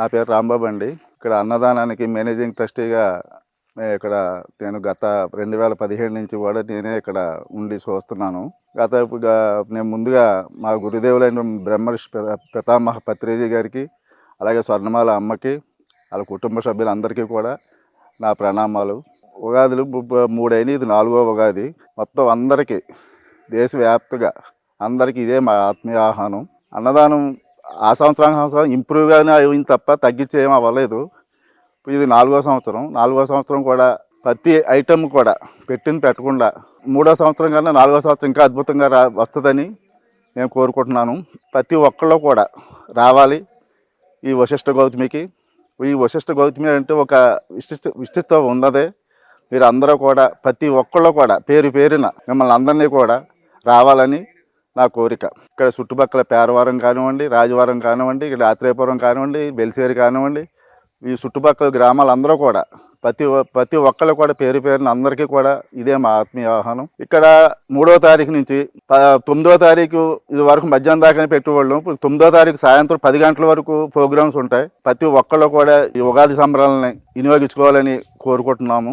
నా పేరు రాంబాబు అండి. ఇక్కడ అన్నదానానికి మేనేజింగ్ ట్రస్టీగా ఇక్కడ నేను గత రెండు వేల పదిహేడు నుంచి కూడా నేనే ఇక్కడ ఉండి చూస్తున్నాను. గత నేను ముందుగా మా గురుదేవులైన బ్రహ్మర్షి పితామహ పత్రిజీ గారికి అలాగే స్వర్ణమాల అమ్మకి వాళ్ళ కుటుంబ సభ్యులందరికీ కూడా నా ప్రణామాలు. ఉగాదులు మూడైన ఇది నాలుగో ఉగాది. మొత్తం అందరికీ దేశవ్యాప్తంగా అందరికీ ఇదే మా ఆత్మీయ ఆహ్వానం. అన్నదానం ఆ సంవత్సరం సంవత్సరం ఇంప్రూవ్గానే అయింది తప్ప తగ్గించి ఏం అవ్వలేదు ఇది నాలుగో సంవత్సరం. నాలుగో సంవత్సరం కూడా ప్రతి ఐటమ్ కూడా పెట్టింది పెట్టకుండా మూడో సంవత్సరం కన్నా నాలుగో సంవత్సరం ఇంకా అద్భుతంగా రా వస్తుందని నేను కోరుకుంటున్నాను. ప్రతి ఒక్కళ్ళు కూడా రావాలి ఈ వశిష్ఠ గౌతమికి. ఈ వశిష్ఠ గౌతమి అంటే ఒక విశిష్ట విశిష్టం ఉన్నదే. మీరు అందరూ కూడా ప్రతి ఒక్కళ్ళు కూడా పేరు పేరున మిమ్మల్ని అందరినీ కూడా రావాలని నా కోరిక. ఇక్కడ చుట్టుపక్కల పేరవరం కానివ్వండి రాజవరం కానివ్వండి ఇక్కడ ఆత్రేయపురం కానివ్వండి బెల్సేరు కానివ్వండి ఈ చుట్టుపక్కల గ్రామాలందరూ కూడా ప్రతి ఒ- ప్రతి ఒక్కళ్ళు కూడా పేరు పేరున అందరికీ కూడా ఇదే మా ఆత్మీయ ఆహ్వానం. ఇక్కడ మూడో తారీఖు నుంచి తొమ్మిదో తారీఖు ఇది వరకు మధ్యాహ్నం దాకానే పెట్టేవాళ్ళం. ఇప్పుడు తొమ్మిదో తారీఖు సాయంత్రం పది గంటల వరకు ప్రోగ్రామ్స్ ఉంటాయి. ప్రతి ఒక్కళ్ళు కూడా ఈ ఉగాది సంబరాలని వినియోగించుకోవాలని కోరుకుంటున్నాము.